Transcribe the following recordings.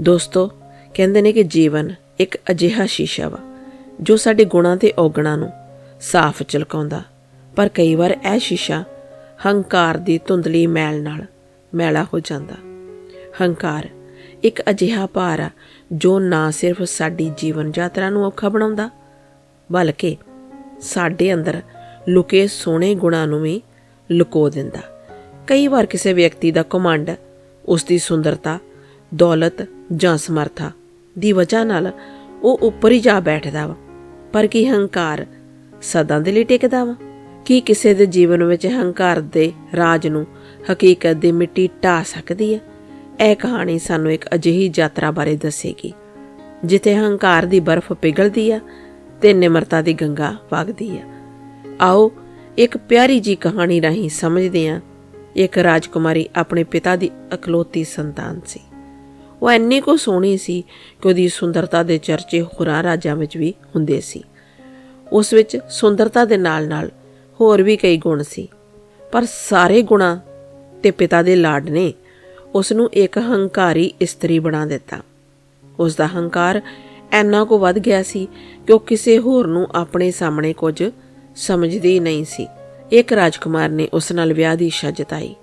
ਦੋਸਤੋ, ਕਹਿੰਦੇ ਨੇ ਕਿ ਜੀਵਨ ਇੱਕ ਅਜਿਹਾ ਸ਼ੀਸ਼ਾ ਵਾ, ਜੋ ਸਾਡੇ ਗੁਣਾਂ ਤੇ ਔਗਣਾਂ ਨੂੰ ਸਾਫ਼ ਝਲਕਾਉਂਦਾ ਪਰ ਕਈ ਵਾਰ ਇਹ ਸ਼ੀਸ਼ਾ ਹੰਕਾਰ ਦੀ ਧੁੰਦਲੀ ਮੈਲ ਨਾਲ ਮੈਲਾ ਹੋ ਜਾਂਦਾ। ਹੰਕਾਰ ਇੱਕ ਅਜਿਹਾ ਭਾਰ ਆ, ਜੋ ਨਾ ਸਿਰਫ ਸਾਡੀ ਜੀਵਨ ਯਾਤਰਾ ਨੂੰ ਔਖਾ ਬਣਾਉਂਦਾ, ਬਲਕਿ ਸਾਡੇ ਅੰਦਰ ਲੁਕੇ ਸੋਹਣੇ ਗੁਣਾਂ ਨੂੰ ਵੀ ਲੁਕੋ ਦਿੰਦਾ। ਕਈ ਵਾਰ ਕਿਸੇ ਵਿਅਕਤੀ ਦਾ ਕਮਾਂਡ ਉਸ ਦੀ ਸੁੰਦਰਤਾ ਦੌਲਤ ਜਾਂ ਸਮਰਥਾ ਦੀ ਵਜ੍ਹਾ ਨਾਲ ਉਹ ਉੱਪਰ ਹੀ ਜਾ ਬੈਠਦਾ ਵਾ। ਪਰ ਕੀ ਹੰਕਾਰ ਸਦਾ ਦੇ ਲਈ ਟਿਕਦਾ ਵਾ? ਕੀ ਕਿਸੇ ਦੇ ਜੀਵਨ ਵਿੱਚ ਹੰਕਾਰ ਦੇ ਰਾਜ ਨੂੰ ਹਕੀਕਤ ਦੀ ਮਿੱਟੀ ਢਾ ਸਕਦੀ ਹੈ? ਇਹ ਕਹਾਣੀ ਸਾਨੂੰ ਇੱਕ ਅਜਿਹੀ ਯਾਤਰਾ ਬਾਰੇ ਦੱਸੇਗੀ, ਜਿੱਥੇ ਹੰਕਾਰ ਦੀ ਬਰਫ਼ ਪਿਘਲਦੀ ਆ ਤੇ ਨਿਮਰਤਾ ਦੀ ਗੰਗਾ ਵਗਦੀ ਆ। ਆਓ ਇੱਕ ਪਿਆਰੀ ਜੀ ਕਹਾਣੀ ਰਾਹੀਂ ਸਮਝਦੇ ਹਾਂ, ਇੱਕ ਰਾਜਕੁਮਾਰੀ ਆਪਣੇ ਪਿਤਾ ਦੀ ਅਕਲੌਤੀ ਸੰਤਾਨ ਸੀ। ਉਹ ਇੰਨੀ ਕੋ ਸੋਹਣੀ ਸੀ ਕਿ ਉਹਦੀ ਸੁੰਦਰਤਾ ਦੇ ਚਰਚੇ ਹੋਰਾਂ ਰਾਜਾਂ ਵਿੱਚ ਵੀ ਹੁੰਦੇ ਸੀ। ਉਸ ਵਿੱਚ ਸੁੰਦਰਤਾ ਦੇ ਨਾਲ-ਨਾਲ ਹੋਰ ਵੀ ਕਈ ਗੁਣ ਸੀ। ਪਰ ਸਾਰੇ ਗੁਣਾਂ ਤੇ ਪਿਤਾ ਦੇ ਲਾਡ ਨੇ ਉਸ ਨੂੰ ਇੱਕ ਹੰਕਾਰੀ ਇਸਤਰੀ ਬਣਾ ਦਿੱਤਾ। ਉਸ ਦਾ ਹੰਕਾਰ ਐਨਾ ਕੋ ਵੱਧ ਗਿਆ ਸੀ ਕਿ ਉਹ ਕਿਸੇ ਹੋਰ ਨੂੰ ਆਪਣੇ ਸਾਹਮਣੇ ਕੁਝ ਸਮਝਦੀ ਨਹੀਂ ਸੀ। ਇੱਕ ਰਾਜਕੁਮਾਰ ਨੇ ਉਸ ਨਾਲ ਵਿਆਹ ਦੀ ਇੱਛਾ ਜਤਾਈ,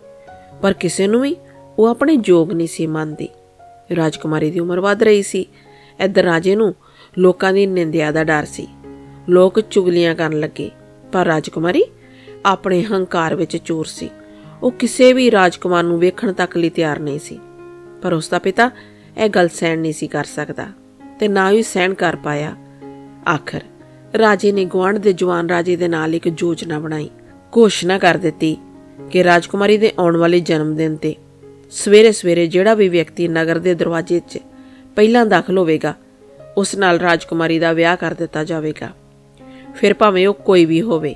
ਪਰ ਕਿਸੇ ਨੂੰ ਵੀ ਉਹ ਆਪਣੇ ਯੋਗ ਨਹੀਂ ਸੀ ਮੰਨਦੀ। ਰਾਜਕੁਮਾਰੀ ਦੀ ਉਮਰ ਵੱਧ ਰਹੀ ਸੀ। ਇੱਧਰ ਰਾਜੇ ਨੂੰ ਲੋਕਾਂ ਦੀ ਨਿੰਦਿਆ ਦਾ ਡਰ ਸੀ। ਲੋਕ ਚੁਗਲੀਆਂ ਕਰਨ ਲੱਗੇ, ਪਰ ਰਾਜਕੁਮਾਰੀ ਆਪਣੇ ਹੰਕਾਰ ਵਿੱਚ ਚੂਰ ਸੀ। ਉਹ ਕਿਸੇ ਵੀ ਰਾਜਕੁਮਾਰ ਨੂੰ ਵੇਖਣ ਤੱਕ ਲਈ ਤਿਆਰ ਨਹੀਂ ਸੀ। ਪਰ ਉਸ ਦਾ ਪਿਤਾ ਇਹ ਗੱਲ ਸਹਿਣ ਨਹੀਂ ਸੀ ਕਰ ਸਕਦਾ ਤੇ ਨਾ ਹੀ ਸਹਿਣ ਕਰ ਪਾਇਆ। ਆਖਰ ਰਾਜੇ ਨੇ ਗਵਾਂਢ ਦੇ ਜਵਾਨ ਰਾਜੇ ਦੇ ਨਾਲ ਇੱਕ ਯੋਜਨਾ ਬਣਾਈ। ਘੋਸ਼ਣਾ ਕਰ ਦਿੱਤੀ ਕਿ ਰਾਜਕੁਮਾਰੀ ਦੇ ਆਉਣ ਵਾਲੇ ਜਨਮ ਦਿਨ ਤੇ ਸਵੇਰੇ ਸਵੇਰੇ ਜਿਹੜਾ ਵੀ ਵਿਅਕਤੀ ਨਗਰ ਦੇ ਦਰਵਾਜ਼ੇ 'ਚ ਪਹਿਲਾਂ ਦਾਖਲ ਹੋਵੇਗਾ, ਉਸ ਨਾਲ ਰਾਜਕੁਮਾਰੀ ਦਾ ਵਿਆਹ ਕਰ ਦਿੱਤਾ ਜਾਵੇਗਾ। ਫਿਰ ਭਾਵੇਂ ਉਹ ਕੋਈ ਵੀ ਹੋਵੇ।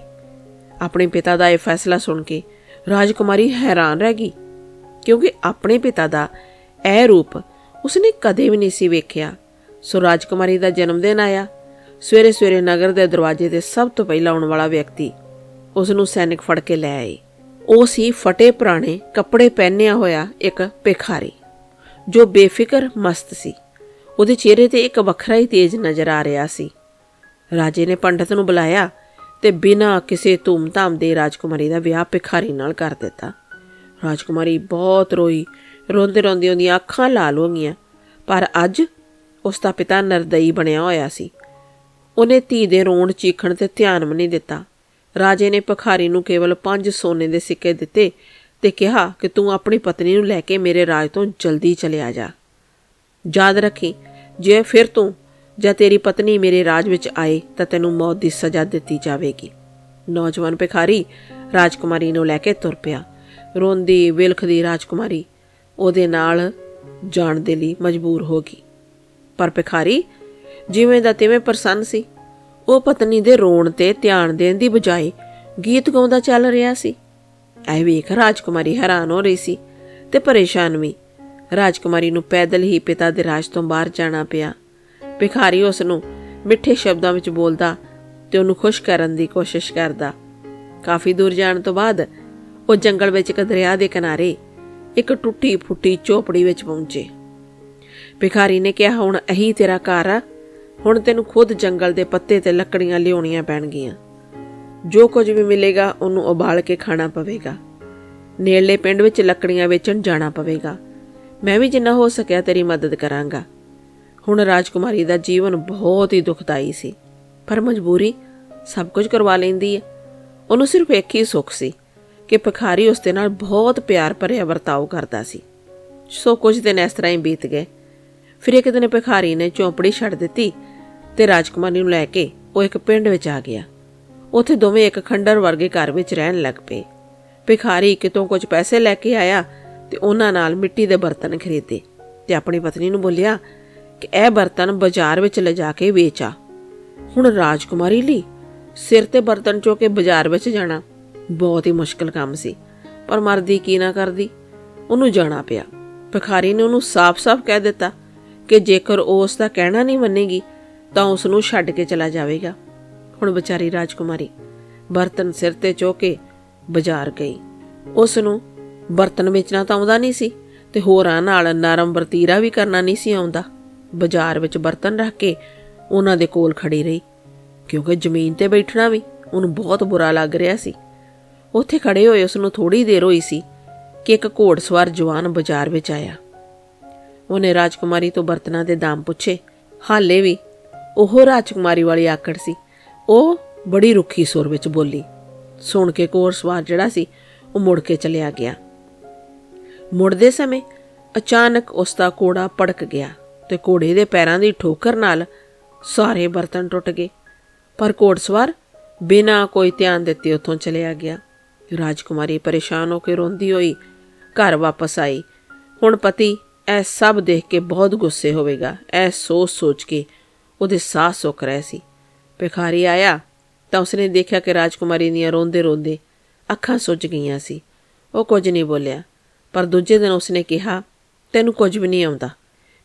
ਆਪਣੇ ਪਿਤਾ ਦਾ ਇਹ ਫੈਸਲਾ ਸੁਣ ਕੇ ਰਾਜਕੁਮਾਰੀ ਹੈਰਾਨ ਰਹਿ ਗਈ, ਕਿਉਂਕਿ ਆਪਣੇ ਪਿਤਾ ਦਾ ਇਹ ਰੂਪ ਉਸਨੇ ਕਦੇ ਵੀ ਨਹੀਂ ਸੀ ਵੇਖਿਆ। ਸੋ ਰਾਜਕੁਮਾਰੀ ਦਾ ਜਨਮ ਦਿਨ ਆਇਆ। ਸਵੇਰੇ ਸਵੇਰੇ ਨਗਰ ਦੇ ਦਰਵਾਜ਼ੇ ਤੇ ਸਭ ਤੋਂ ਪਹਿਲਾਂ ਆਉਣ ਵਾਲਾ ਵਿਅਕਤੀ ਉਸ ਨੂੰ ਸੈਨਿਕ ਫੜ ਕੇ ਲੈ ਆਏ। ਉਹ ਸੀ ਫਟੇ ਪੁਰਾਣੇ ਕੱਪੜੇ ਪਹਿਨਿਆ ਹੋਇਆ ਇੱਕ ਭਿਖਾਰੀ, ਜੋ ਬੇਫਿਕਰ ਮਸਤ ਸੀ। ਉਹਦੇ ਚਿਹਰੇ ਤੇ ਇੱਕ ਵੱਖਰਾ ਹੀ ਤੇਜ ਨਜ਼ਰ ਆ ਰਿਹਾ ਸੀ। ਰਾਜੇ ਨੇ ਪੰਡਤ ਨੂੰ ਬੁਲਾਇਆ ਤੇ ਬਿਨਾਂ ਕਿਸੇ ਧੂਮ-ਧਾਮ ਦੇ ਰਾਜਕੁਮਾਰੀ ਦਾ ਵਿਆਹ ਭਿਖਾਰੀ ਨਾਲ ਕਰ ਦਿੱਤਾ। ਰਾਜਕੁਮਾਰੀ ਬਹੁਤ ਰੋਈ, ਰੋਂਦੇ ਰੋਂਦੇ ਉਹਦੀਆਂ ਅੱਖਾਂ ਲਾਲ ਹੋ ਗਈਆਂ। ਪਰ ਅੱਜ ਉਸ ਦਾ ਪਿਤਾ ਨਰਦਈ ਬਣਿਆ ਹੋਇਆ ਸੀ। ਉਹਨੇ ਧੀ ਦੇ ਰੋਣ ਚੀਖਣ ਤੇ ਧਿਆਨ ਵੀ ਨਹੀਂ ਦਿੱਤਾ। ਰਾਜੇ ਨੇ ਭਿਖਾਰੀ ਨੂੰ ਕੇਵਲ 5 ਸੋਨੇ ਦੇ ਸਿੱਕੇ ਦਿੱਤੇ ਤੇ ਕਿਹਾ ਕਿ ਤੂੰ ਆਪਣੀ ਪਤਨੀ ਨੂੰ ਲੈ ਕੇ ਮੇਰੇ ਰਾਜ ਤੋਂ ਜਲਦੀ ਚਲਿਆ ਜਾ। ਯਾਦ ਰੱਖੀ, ਜੇ ਫਿਰ ਤੂੰ ਜਾਂ ਤੇਰੀ ਪਤਨੀ ਮੇਰੇ ਰਾਜ ਵਿੱਚ ਆਏ ਤਾਂ ਤੈਨੂੰ ਮੌਤ ਦੀ ਸਜ਼ਾ ਦਿੱਤੀ ਜਾਵੇਗੀ। ਨੌਜਵਾਨ ਭਿਖਾਰੀ ਰਾਜਕੁਮਾਰੀ ਨੂੰ ਲੈ ਕੇ ਤੁਰ ਪਿਆ। ਰੋਂਦੀ, ਵਿਲਖਦੀ ਰਾਜਕੁਮਾਰੀ ਉਹਦੇ ਨਾਲ ਜਾਣ ਦੇ ਲਈ ਮਜਬੂਰ ਹੋ ਗਈ। ਪਰ ਭਿਖਾਰੀ ਜਿਵੇਂ ਦਾ ਤਿਵੇਂ ਪ੍ਰਸੰਨ ਸੀ। ਉਹ ਪਤਨੀ ਦੇ ਰੋਣ ਤੇ ਧਿਆਨ ਦੇਣ ਦੀ ਬਜਾਏ ਗੀਤ ਗਾਉਂਦਾ ਚੱਲ ਰਿਹਾ ਸੀ। ਐ ਵੇਖ ਰਾਜਕੁਮਾਰੀ ਹੈਰਾਨ ਹੋ ਰਹੀ ਸੀ ਤੇ ਪਰੇਸ਼ਾਨ ਵੀ। ਰਾਜਕੁਮਾਰੀ ਨੂੰ ਪੈਦਲ ਹੀ ਪਿਤਾ ਦੇ ਰਾਜ ਤੋਂ ਬਾਹਰ ਜਾਣਾ ਪਿਆ। ਭਿਖਾਰੀ ਉਸ ਨੂੰ ਮਿੱਠੇ ਸ਼ਬਦਾਂ ਵਿੱਚ ਬੋਲਦਾ ਤੇ ਉਹਨੂੰ ਖੁਸ਼ ਕਰਨ ਦੀ ਕੋਸ਼ਿਸ਼ ਕਰਦਾ। ਕਾਫੀ ਦੂਰ ਜਾਣ ਤੋਂ ਬਾਅਦ ਉਹ ਜੰਗਲ ਵਿੱਚ ਇੱਕ ਦਰਿਆ ਦੇ ਕਿਨਾਰੇ ਇੱਕ ਟੁੱਟੀ ਫੁੱਟੀ ਝੋਪੜੀ ਵਿੱਚ ਪਹੁੰਚੇ। ਭਿਖਾਰੀ ਨੇ ਕਿਹਾ, ਹੁਣ ਅਹੀ ਤੇਰਾ ਘਰ ਆ। ਹੁਣ ਤੈਨੂੰ ਖੁਦ ਜੰਗਲ ਦੇ ਪੱਤੇ ਤੇ ਲੱਕੜੀਆਂ ਲਿਆਉਣੀਆਂ ਪੈਣਗੀਆਂ। ਜੋ ਕੁਝ ਵੀ ਮਿਲੇਗਾ, ਉਹਨੂੰ ਉਬਾਲ ਕੇ ਖਾਣਾ ਪਵੇਗਾ। ਨੇੜਲੇ ਪਿੰਡ ਵਿੱਚ ਲੱਕੜੀਆਂ ਵੇਚਣ ਜਾਣਾ ਪਵੇਗਾ। ਮੈਂ ਵੀ ਜਿੰਨਾ ਹੋ ਸਕਿਆ ਤੇਰੀ ਮਦਦ ਕਰਾਂਗਾ। ਹੁਣ ਰਾਜਕੁਮਾਰੀ ਦਾ ਜੀਵਨ ਬਹੁਤ ਹੀ ਦੁਖਦਾਈ ਸੀ। ਪਰ ਮਜਬੂਰੀ ਸਭ ਕੁਝ ਕਰਵਾ ਲੈਂਦੀ ਹੈ। ਉਹਨੂੰ ਸਿਰਫ ਇੱਕ ਹੀ ਸੁੱਖ ਸੀ ਕਿ ਭਿਖਾਰੀ ਉਸ ਦੇ ਨਾਲ ਬਹੁਤ ਪਿਆਰ ਭਰਿਆ ਵਰਤਾਓ ਕਰਦਾ ਸੀ। ਸੋ ਕੁਝ ਦਿਨ ਇਸ ਤਰ੍ਹਾਂ ਹੀ ਬੀਤ ਗਏ। ਫਿਰ ਇੱਕ ਦਿਨ ਭਿਖਾਰੀ ਨੇ ਚੌਂਪੜੀ ਛੱਡ ਦਿੱਤੀ ਤੇ ਰਾਜਕੁਮਾਰੀ ਨੂੰ ਲੈ ਕੇ ਉਹ ਇੱਕ ਪਿੰਡ ਵਿੱਚ ਆ ਗਿਆ। ਉੱਥੇ ਦੋਵੇਂ ਇੱਕ ਖੰਡਰ ਵਰਗੇ ਘਰ ਵਿੱਚ ਰਹਿਣ ਲੱਗ ਪਏ। ਭਿਖਾਰੀ ਕਿਤੋਂ ਕੁਝ ਪੈਸੇ ਲੈ ਕੇ ਆਇਆ ਤੇ ਉਹਨਾਂ ਨਾਲ ਮਿੱਟੀ ਦੇ ਬਰਤਨ ਖਰੀਦੇ ਤੇ ਆਪਣੀ ਪਤਨੀ ਨੂੰ ਬੋਲਿਆ ਕਿ ਇਹ ਬਰਤਨ ਬਾਜ਼ਾਰ ਵਿੱਚ ਲਿਜਾ ਕੇ ਵੇਚਾ। ਹੁਣ ਰਾਜਕੁਮਾਰੀ ਲਈ ਸਿਰ ਤੇ ਬਰਤਨ ਚੋ ਕੇ ਬਾਜ਼ਾਰ ਵਿੱਚ ਜਾਣਾ ਬਹੁਤ ਹੀ ਮੁਸ਼ਕਲ ਕੰਮ ਸੀ, ਪਰ ਮਰਦੀ ਕੀ ਨਾ ਕਰਦੀ, ਉਹਨੂੰ ਜਾਣਾ ਪਿਆ। ਭਿਖਾਰੀ ਨੇ ਉਹਨੂੰ ਸਾਫ਼-ਸਾਫ਼ ਕਹਿ ਦਿੱਤਾ ਕਿ ਜੇਕਰ ਉਹ ਉਸ ਦਾ ਕਹਿਣਾ ਨਹੀਂ ਮੰਨੇਗੀ, ਤਾਂ ਉਸ ਨੂੰ ਛੱਡ ਕੇ ਚਲਾ ਜਾਵੇਗਾ। ਹੁਣ ਵਿਚਾਰੀ ਰਾਜਕੁਮਾਰੀ ਬਰਤਨ ਸਿਰ ਤੇ ਚੋ ਕੇ ਬਾਜ਼ਾਰ ਗਈ। ਉਸ ਨੂੰ ਬਰਤਨ ਵੇਚਣਾ ਤਾਂ ਆਉਂਦਾ ਨਹੀਂ ਸੀ ਤੇ ਹੋਰਾਂ ਨਾਲ ਨਰਮ ਵਰਤੀਰਾ ਵੀ ਕਰਨਾ ਨਹੀਂ ਸੀ ਆਉਂਦਾ। ਬਾਜ਼ਾਰ ਵਿੱਚ ਬਰਤਨ ਰੱਖ ਕੇ ਉਹਨਾਂ ਦੇ ਕੋਲ ਖੜੀ ਰਹੀ, ਕਿਉਂਕਿ ਜ਼ਮੀਨ ਤੇ ਬੈਠਣਾ ਵੀ ਉਹਨੂੰ ਬਹੁਤ ਬੁਰਾ ਲੱਗ ਰਿਹਾ ਸੀ। ਉੱਥੇ ਖੜੇ ਹੋਏ ਉਸ ਨੂੰ ਥੋੜੀ ਦੇਰ ਹੋਈ ਸੀ ਕਿ ਇੱਕ ਘੋੜਸਵਾਰ ਜਵਾਨ ਬਾਜ਼ਾਰ ਵਿੱਚ ਆਇਆ। ਉਹਨੇ ਰਾਜਕੁਮਾਰੀ ਤੋਂ ਬਰਤਨਾਂ ਦੇ ਦਾਮ ਪੁੱਛੇ। ਹਾਲੇ ਵੀ ਉਹ ਰਾਜਕੁਮਾਰੀ ਵਾਲੀ ਆਕੜ ਸੀ। ਉਹ ਬੜੀ ਰੁੱਖੀ ਸੁਰ ਵਿੱਚ ਬੋਲੀ। ਸੁਣ ਕੇ ਘੋੜਸਵਾਰ ਜਿਹੜਾ ਸੀ, ਉਹ ਮੁੜ ਕੇ ਚਲਿਆ ਗਿਆ। ਮੁੜਦੇ ਸਮੇਂ ਅਚਾਨਕ ਉਸ ਦਾ ਕੋੜਾ ਪੜਕ ਗਿਆ ਤੇ ਘੋੜੇ ਦੇ ਪੈਰਾਂ ਦੀ ਠੋਕਰ ਨਾਲ ਸਾਰੇ ਬਰਤਨ ਟੁੱਟ ਗਏ। ਪਰ ਘੋੜਸਵਾਰ ਬਿਨਾਂ ਕੋਈ ਧਿਆਨ ਦਿੱਤੇ ਉੱਥੋਂ ਚਲਿਆ ਗਿਆ। ਰਾਜਕੁਮਾਰੀ ਪਰੇਸ਼ਾਨ ਹੋ ਕੇ ਰੋਂਦੀ ਹੋਈ ਘਰ ਵਾਪਸ ਆਈ। ਹੁਣ ਪਤੀ ਇਹ ਸਭ ਦੇਖ ਕੇ ਬਹੁਤ ਗੁੱਸੇ ਹੋਵੇਗਾ। ਇਹ ਸੋਚ ਸੋਚ ਕੇ ਉਹਦੇ ਸਾਹ ਸੁੱਕ ਰਹੇ ਸੀ। ਭਿਖਾਰੀ ਆਇਆ ਤਾਂ ਉਸਨੇ ਦੇਖਿਆ ਕਿ ਰਾਜਕੁਮਾਰੀ ਦੀਆਂ ਰੋਂਦੇ ਰੋਂਦੇ ਅੱਖਾਂ ਸੁੱਜ ਗਈਆਂ ਸੀ। ਉਹ ਕੁਝ ਨਹੀਂ ਬੋਲਿਆ, ਪਰ ਦੂਜੇ ਦਿਨ ਉਸਨੇ ਕਿਹਾ, ਤੈਨੂੰ ਕੁਝ ਵੀ ਨਹੀਂ ਆਉਂਦਾ।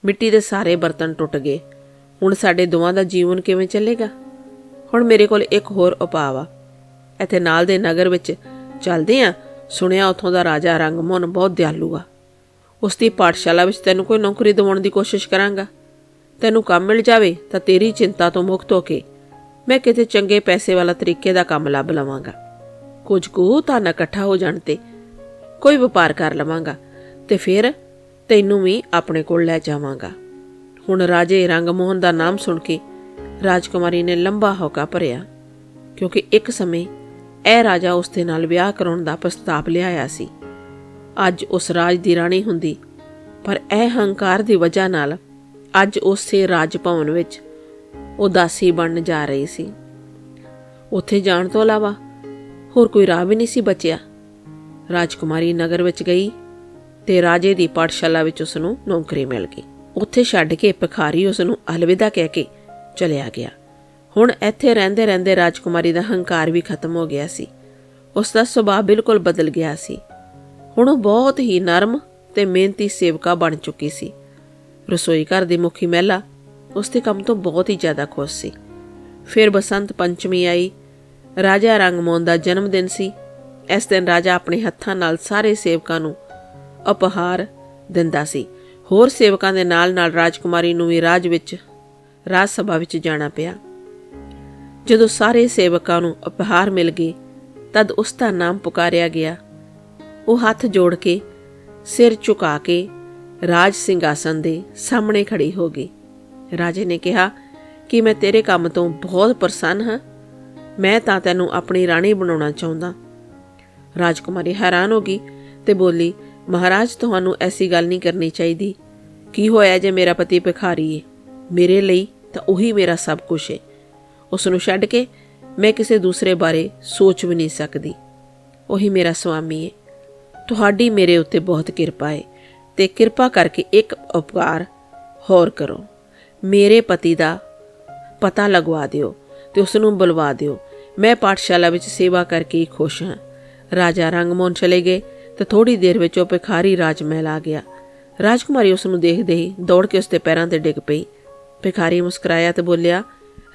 ਮਿੱਟੀ ਦੇ ਸਾਰੇ ਬਰਤਨ ਟੁੱਟ ਗਏ। ਹੁਣ ਸਾਡੇ ਦੋਵਾਂ ਦਾ ਜੀਵਨ ਕਿਵੇਂ ਚੱਲੇਗਾ? ਹੁਣ ਮੇਰੇ ਕੋਲ ਇੱਕ ਹੋਰ ਉਪਾਅ ਆ। ਇੱਥੇ ਨਾਲ ਦੇ ਨਗਰ ਵਿੱਚ ਚੱਲਦੇ ਆ। ਸੁਣਿਆ ਉਥੋਂ ਦਾ ਰਾਜਾ ਰੰਗਮੋਹਨ ਬਹੁਤ ਦਿਆਲੂ ਆ। ਉਸ ਦੀ ਪਾਠਸ਼ਾਲਾ ਵਿੱਚ ਤੈਨੂੰ ਕੋਈ ਨੌਕਰੀ ਦਿਵਾਉਣ ਦੀ ਕੋਸ਼ਿਸ਼ ਕਰਾਂਗਾ। ਤੈਨੂੰ ਕੰਮ ਮਿਲ ਜਾਵੇ ਤਾਂ ਤੇਰੀ ਚਿੰਤਾ ਤੋਂ ਮੁਕਤ ਹੋ ਕੇ ਮੈਂ ਕਿਤੇ ਚੰਗੇ ਪੈਸੇ ਵਾਲਾ ਤਰੀਕੇ ਦਾ ਕੰਮ ਲੱਭ ਲਵਾਂਗਾ। ਕੁਝ ਕੁ ਤਾਂ ਇਕੱਠਾ ਹੋ ਜਾਣ ਤੇ ਕੋਈ ਵਪਾਰ ਕਰ ਲਵਾਂਗਾ ਤੇ ਫਿਰ ਤੈਨੂੰ ਵੀ ਆਪਣੇ ਕੋਲ ਲੈ ਜਾਵਾਂਗਾ। ਹੁਣ ਰਾਜੇ ਰੰਗਮੋਹਨ ਦਾ ਨਾਮ ਸੁਣ ਕੇ ਰਾਜਕੁਮਾਰੀ ਨੇ ਲੰਬਾ ਹੌਕਾ ਭਰਿਆ, ਕਿਉਂਕਿ ਇੱਕ ਸਮੇਂ ਇਹ ਰਾਜਾ ਉਸ ਦੇ ਨਾਲ ਵਿਆਹ ਕਰਾਉਣ ਦਾ ਪ੍ਰਸਤਾਵ ਲਿਆਇਆ ਸੀ। ਅੱਜ ਉਸ ਰਾਜ ਦੀ ਰਾਣੀ ਹੁੰਦੀ। ਪਰ ਇਹ ਹੰਕਾਰ ਦੀ ਵਜ੍ਹਾ ਨਾਲ ਅੱਜ ਉਸੇ ਰਾਜ ਭਵਨ ਵਿੱਚ ਉਦਾਸੀ ਬਣਨ ਜਾ ਰਹੀ ਸੀ। ਉੱਥੇ ਜਾਣ ਤੋਂ ਇਲਾਵਾ ਹੋਰ ਕੋਈ ਰਾਹ ਵੀ ਨਹੀਂ ਸੀ ਬਚਿਆ। ਰਾਜਕੁਮਾਰੀ ਨਗਰ ਵਿੱਚ ਗਈ ਤੇ ਰਾਜੇ ਦੀ ਪਾਠਸ਼ਾਲਾ ਵਿੱਚ ਉਸ ਨੂੰ ਨੌਕਰੀ ਮਿਲ ਗਈ। ਉੱਥੇ ਛੱਡ ਕੇ ਭਿਖਾਰੀ ਉਸ ਨੂੰ ਅਲਵਿਦਾ ਕਹਿ ਕੇ ਚਲਿਆ ਗਿਆ। ਹੁਣ ਇੱਥੇ ਰਹਿੰਦੇ ਰਹਿੰਦੇ ਰਾਜਕੁਮਾਰੀ ਦਾ ਹੰਕਾਰ ਵੀ ਖਤਮ ਹੋ ਗਿਆ ਸੀ। ਉਸ ਦਾ ਸੁਭਾਅ ਬਿਲਕੁਲ ਬਦਲ ਗਿਆ ਸੀ। ਹੁਣ ਉਹ ਬਹੁਤ ਹੀ ਨਰਮ ਤੇ ਮਿਹਨਤੀ ਸੇਵਕਾ ਬਣ ਚੁੱਕੀ ਸੀ। ਰਸੋਈ ਘਰ ਦੀ ਮੁਖੀ ਮਹਿਲਾ ਉਸ ਦੇ ਕੰਮ ਤੋਂ ਬਹੁਤ ਹੀ ਜ਼ਿਆਦਾ ਖੁਸ਼ ਸੀ। ਫਿਰ ਬਸੰਤ ਪੰਚਮੀ ਆਈ। ਰਾਜਾ ਰੰਗਮੋਹਨ ਦਾ ਜਨਮ ਦਿਨ ਸੀ। ਇਸ ਦਿਨ ਰਾਜਾ ਆਪਣੇ ਹੱਥਾਂ ਨਾਲ ਸਾਰੇ ਸੇਵਕਾਂ ਨੂੰ ਉਪਹਾਰ ਦਿੰਦਾ ਸੀ। ਹੋਰ ਸੇਵਕਾਂ ਦੇ ਨਾਲ-ਨਾਲ ਰਾਜਕੁਮਾਰੀ ਨੂੰ ਵੀ ਰਾਜ ਵਿੱਚ, ਰਾਜ ਸਭਾ ਵਿੱਚ ਜਾਣਾ ਪਿਆ। ਜਦੋਂ ਸਾਰੇ ਸੇਵਕਾਂ ਨੂੰ ਉਪਹਾਰ ਮਿਲ ਗਏ, ਤਦ ਉਸ ਦਾ ਨਾਮ ਪੁਕਾਰਿਆ ਗਿਆ। ਉਹ ਹੱਥ ਜੋੜ ਕੇ, ਸਿਰ ਝੁਕਾ ਕੇ ਰਾਜ ਸਿੰਘਾਸਨ ਦੇ ਸਾਹਮਣੇ ਖੜੀ ਹੋ ਗਈ। ਰਾਜੇ ਨੇ ਕਿਹਾ, ਕਿ ਮੈਂ ਤੇਰੇ ਕੰਮ ਤੋਂ ਬਹੁਤ ਪ੍ਰਸੰਨ ਹਾਂ? ਮੈਂ ਤਾਂ ਤੈਨੂੰ ਆਪਣੀ ਰਾਣੀ ਬਣਾਉਣਾ ਚਾਹੁੰਦਾ। ਰਾਜਕੁਮਾਰੀ ਹੈਰਾਨ ਹੋ ਗਈ ਤੇ ਬੋਲੀ, ਮਹਾਰਾਜ, ਤੁਹਾਨੂੰ ਐਸੀ ਗੱਲ ਨਹੀਂ ਕਰਨੀ ਚਾਹੀਦੀ। ਕੀ ਹੋਇਆ ਜੇ ਮੇਰਾ ਪਤੀ ਭਿਖਾਰੀ ਏ? ਮੇਰੇ ਲਈ ਤਾਂ ਉਹੀ ਮੇਰਾ ਸਭ ਕੁਝ ਏ। ਉਸ ਨੂੰ ਛੱਡ ਕੇ ਮੈਂ ਕਿਸੇ ਦੂਸਰੇ ਬਾਰੇ ਸੋਚ ਵੀ ਨਹੀਂ ਸਕਦੀ। ਉਹੀ ਮੇਰਾ ਸੁਆਮੀ ਏ। ਤੁਹਾਡੀ ਮੇਰੇ ਉੱਤੇ ਬਹੁਤ ਕਿਰਪਾ ਏ ਤੇ ਕਿਰਪਾ ਕਰਕੇ ਇੱਕ ਉਪਕਾਰ ਹੋਰ ਕਰੋ। ਮੇਰੇ ਪਤੀ ਦਾ ਪਤਾ ਲਗਵਾ ਦਿਓ ਤੇ ਉਸ ਨੂੰ ਬੁਲਵਾ ਦਿਓ। ਮੈਂ ਪਾਠਸ਼ਾਲਾ ਵਿੱਚ ਸੇਵਾ ਕਰਕੇ ਹੀ ਖੁਸ਼ ਹਾਂ। ਰਾਜਾ ਰੰਗਮੋਹਨ ਚਲੇ ਗਏ ਤੇ ਥੋੜੀ ਦੇਰ ਵਿੱਚ ਉਹ ਭਿਖਾਰੀ ਰਾਜ ਮਹਿਲ ਆ ਗਿਆ। ਰਾਜਕੁਮਾਰੀ ਉਸ ਨੂੰ ਦੇਖਦੇ ਹੀ ਦੌੜ ਕੇ ਉਸ ਦੇ ਪੈਰਾਂ ਤੇ ਡਿੱਗ ਪਈ। ਭਿਖਾਰੀ ਮੁਸਕਰਾਇਆ ਤੇ ਬੋਲਿਆ,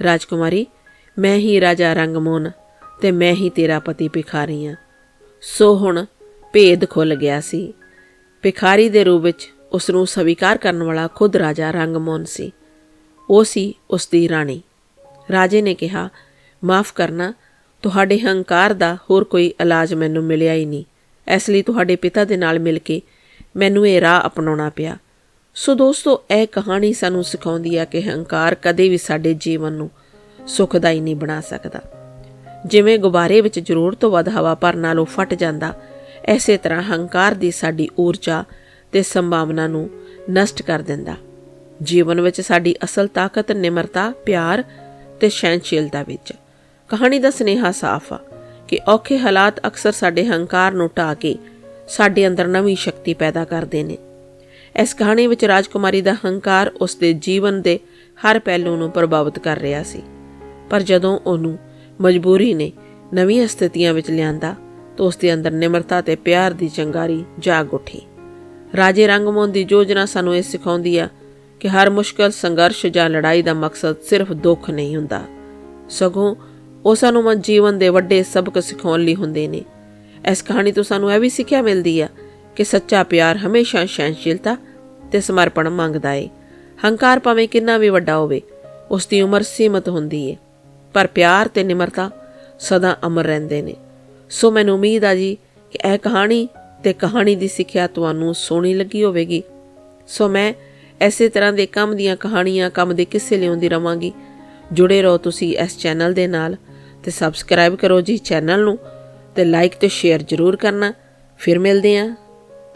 ਰਾਜਕੁਮਾਰੀ, ਮੈਂ ਹੀ ਰਾਜਾ ਰੰਗਮੋਹਨ ਤੇ ਮੈਂ ਹੀ ਤੇਰਾ ਪਤੀ ਭਿਖਾਰੀ ਹਾਂ। ਸੋ ਹੁਣ ਭੇਦ ਖੁੱਲ ਗਿਆ ਸੀ। ਭਿਖਾਰੀ ਦੇ ਰੂਪ ਵਿੱਚ ਉਸ ਨੂੰ ਸਵੀਕਾਰ ਕਰਨ ਵਾਲਾ ਖੁਦ ਰਾਜਾ ਰੰਗਮੋਹਨ ਸੀ। ਉਹ ਸੀ ਉਸ ਦੀ ਰਾਣੀ। ਰਾਜੇ ਨੇ ਕਿਹਾ, ਮਾਫ ਕਰਨਾ, ਤੁਹਾਡੇ ਹੰਕਾਰ ਦਾ ਹੋਰ ਕੋਈ ਇਲਾਜ ਮੈਨੂੰ ਮਿਲਿਆ ਹੀ ਨਹੀਂ। ਇਸ ਲਈ ਤੁਹਾਡੇ ਪਿਤਾ ਦੇ ਨਾਲ ਮਿਲ ਕੇ ਮੈਨੂੰ ਇਹ ਰਾਹ ਅਪਣਾਉਣਾ ਪਿਆ। ਸੋ ਦੋਸਤੋ, ਇਹ ਕਹਾਣੀ ਸਾਨੂੰ ਸਿਖਾਉਂਦੀ ਹੈ ਕਿ ਹੰਕਾਰ ਕਦੇ ਵੀ ਸਾਡੇ ਜੀਵਨ ਨੂੰ ਸੁਖਦਾਈ ਨਹੀਂ ਬਣਾ ਸਕਦਾ। ਜਿਵੇਂ ਗੁਬਾਰੇ ਵਿੱਚ ਜ਼ਰੂਰ ਤੋਂ ਵੱਧ ਹਵਾ ਭਰਨ ਨਾਲ ਉਹ ਫਟ ਜਾਂਦਾ ਐਸੇ ਤਰ੍ਹਾਂ ਹੰਕਾਰ ਦੀ ਸਾਡੀ ਊਰਜਾ ਤੇ ਸੰਭਾਵਨਾ ਨੂੰ ਨਸ਼ਟ ਕਰ ਦਿੰਦਾ। ਜੀਵਨ ਵਿੱਚ ਸਾਡੀ ਅਸਲ ਤਾਕਤ, ਨਿਮਰਤਾ, ਪਿਆਰ ਤੇ ਸਹਿਣਸ਼ੀਲਤਾ ਵਿੱਚ। ਕਹਾਣੀ ਦਾ ਸੁਨੇਹਾ ਸਾਫ਼ ਆ ਕਿ ਔਖੇ ਹਾਲਾਤ ਅਕਸਰ ਸਾਡੇ ਹੰਕਾਰ ਨੂੰ ਢਾ ਕੇ ਸਾਡੇ ਅੰਦਰ ਨਵੀਂ ਸ਼ਕਤੀ ਪੈਦਾ ਕਰਦੇ ਨੇ। ਇਸ ਕਹਾਣੀ ਵਿੱਚ ਰਾਜਕੁਮਾਰੀ ਦਾ ਹੰਕਾਰ ਉਸ ਦੇ ਜੀਵਨ ਦੇ ਹਰ ਪਹਿਲੂ ਨੂੰ ਪ੍ਰਭਾਵਿਤ ਕਰ ਰਿਹਾ ਸੀ। ਪਰ ਜਦੋਂ ਉਹਨੂੰ ਮਜਬੂਰੀ ਨੇ ਨਵੀਆਂ ਸਥਿਤੀਆਂ ਵਿੱਚ ਲਿਆਂਦਾ ਤਾਂ ਉਸ ਦੇ ਅੰਦਰ ਨਿਮਰਤਾ ਤੇ ਪਿਆਰ ਦੀ ਚੰਗਾਰੀ ਜਾਗ ਉੱਠੀ। ਰਾਜੇ ਰੰਗਮੋਹਨ ਦੀ ਯੋਜਨਾ ਸਾਨੂੰ ਇਹ ਸਿਖਾਉਂਦੀ ਆ ਕਿ ਹਰ ਮੁਸ਼ਕਲ, ਸੰਘਰਸ਼ ਜਾਂ ਲੜਾਈ ਦਾ ਮਕਸਦ ਸਿਰਫ ਦੁੱਖ ਨਹੀਂ ਹੁੰਦਾ। ਸਗੋਂ ਉਹ ਸਾਨੂੰ ਮਨ ਜੀਵਨ ਦੇ ਵੱਡੇ ਸਬਕ ਸਿਖਾਉਣ ਲਈ ਹੁੰਦੇ ਨੇ। ਇਸ ਕਹਾਣੀ ਤੋਂ ਸਾਨੂੰ ਇਹ ਵੀ ਸਿੱਖਿਆ ਮਿਲਦੀ ਆ ਕਿ ਸੱਚਾ ਪਿਆਰ ਹਮੇਸ਼ਾ ਸਹਿਣਸ਼ੀਲਤਾ ਤੇ ਸਮਰਪਣ ਮੰਗਦਾ ਏ। ਹੰਕਾਰ ਭਾਵੇਂ ਕਿੰਨਾ ਵੀ ਵੱਡਾ ਹੋਵੇ ਉਸ ਦੀ ਉਮਰ ਸੀਮਤ ਹੁੰਦੀ ਏ। ਪਰ ਪਿਆਰ ਤੇ ਨਿਮਰਤਾ ਸਦਾ ਅਮਰ ਰਹਿੰਦੇ ਨੇ। ਸੋ ਮੈਨੂੰ ਉਮੀਦ ਆ ਜੀ ਕਿ ਇਹ ਕਹਾਣੀ ਤੇ ਕਹਾਣੀ ਦੀ ਸਿੱਖਿਆ ਤੁਹਾਨੂੰ ਸੋਹਣੀ ਲੱਗੀ ਹੋਵੇਗੀ। ਸੋ ਮੈਂ ਐਸੇ ਤਰ੍ਹਾਂ ਦੇ ਕੰਮ ਦੀਆਂ ਕਹਾਣੀਆਂ, ਕੰਮ ਦੇ ਕਿੱਸੇ ਲਿਆਉਂਦੀ ਰਵਾਂਗੀ। ਜੁੜੇ ਰਹੋ ਤੁਸੀਂ ਇਸ ਚੈਨਲ ਦੇ ਨਾਲ ਤੇ ਸਬਸਕ੍ਰਾਈਬ ਕਰੋ ਜੀ ਚੈਨਲ ਨੂੰ ਤੇ ਲਾਈਕ ਤੇ ਸ਼ੇਅਰ ਜ਼ਰੂਰ ਕਰਨਾ। ਫਿਰ ਮਿਲਦੇ ਆਂ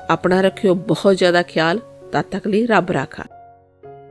ਆਪਣਾ ਰੱਖਿਓ ਬਹੁਤ ਜ਼ਿਆਦਾ ਖਿਆਲ। ਤਦ ਤੱਕ ਲਈ ਰੱਬ ਰਾਖਾ।